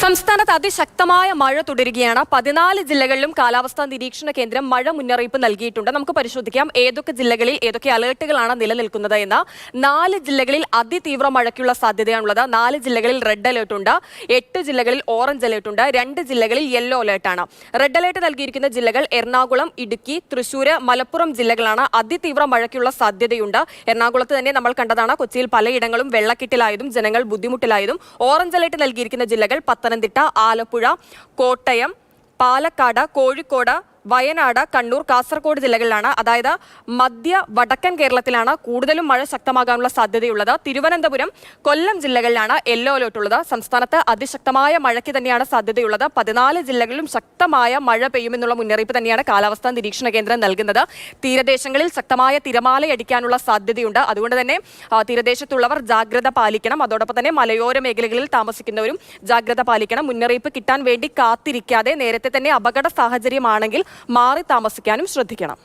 സംസ്ഥാനത്ത് അതിശക്തമായ മഴ തുടരുകയാണ്. പതിനാല് ജില്ലകളിലും കാലാവസ്ഥാ നിരീക്ഷണ കേന്ദ്രം മഴ മുന്നറിയിപ്പ് നൽകിയിട്ടുണ്ട്. നമുക്ക് പരിശോധിക്കാം. ഏതൊക്കെ ജില്ലകളിൽ ഏതൊക്കെ അലേർട്ടുകളാണ് നിലനിൽക്കുന്നത് എന്ന്. നാല് ജില്ലകളിൽ അതിതീവ്ര മഴയ്ക്കുള്ള സാധ്യതയാണുള്ളത്. നാല് ജില്ലകളിൽ റെഡ് അലേർട്ട് ഉണ്ട്. എട്ട് ജില്ലകളിൽ ഓറഞ്ച് അലേർട്ട് ഉണ്ട്. രണ്ട് ജില്ലകളിൽ യെല്ലോ അലേർട്ടാണ് റെഡ് അലേർട്ട് നൽകിയിരിക്കുന്ന ജില്ലകൾ എറണാകുളം ഇടുക്കി തൃശൂര് മലപ്പുറം ജില്ലകളാണ് അതിതീവ്ര മഴയ്ക്കുള്ള സാധ്യതയുണ്ട്. എറണാകുളത്ത് തന്നെ നമ്മൾ കണ്ടതാണ് കൊച്ചിയിൽ പലയിടങ്ങളും വെള്ളക്കെട്ടിലായതും ജനങ്ങൾ ബുദ്ധിമുട്ടിലായതും. ഓറഞ്ച് അലേർട്ട് നൽകിയിരിക്കുന്ന ജില്ലകൾ പത്തനംതിട്ട ആലപ്പുഴ കോട്ടയം പാലക്കാട് കോഴിക്കോട് വയനാട് കണ്ണൂർ കാസർഗോഡ് ജില്ലകളിലാണ്. അതായത് മധ്യ വടക്കൻ കേരളത്തിലാണ് കൂടുതലും മഴ ശക്തമാകാനുള്ള സാധ്യതയുള്ളത്. തിരുവനന്തപുരം കൊല്ലം ജില്ലകളിലാണ് യെല്ലോ അലേർട്ട് ഉള്ളത്. സംസ്ഥാനത്ത് അതിശക്തമായ മഴയ്ക്ക് തന്നെയാണ് സാധ്യതയുള്ളത്. പതിനാല് ജില്ലകളിലും ശക്തമായ മഴ പെയ്യുമെന്നുള്ള മുന്നറിയിപ്പ് തന്നെയാണ് കാലാവസ്ഥാ നിരീക്ഷണ കേന്ദ്രം നൽകുന്നത്. തീരദേശങ്ങളിൽ ശക്തമായ തിരമാലയടിക്കാനുള്ള സാധ്യതയുണ്ട്. അതുകൊണ്ട് തന്നെ തീരദേശത്തുള്ളവർ ജാഗ്രത പാലിക്കണം. അതോടൊപ്പം തന്നെ മലയോര മേഖലകളിൽ താമസിക്കുന്നവരും ജാഗ്രത പാലിക്കണം. മുന്നറിയിപ്പ് കിട്ടാൻ വേണ്ടി കാത്തിരിക്കാതെ നേരത്തെ തന്നെ അപകട സാഹചര്യമാണെങ്കിൽ മാറി താമസിക്കാനും ശ്രദ്ധിക്കണം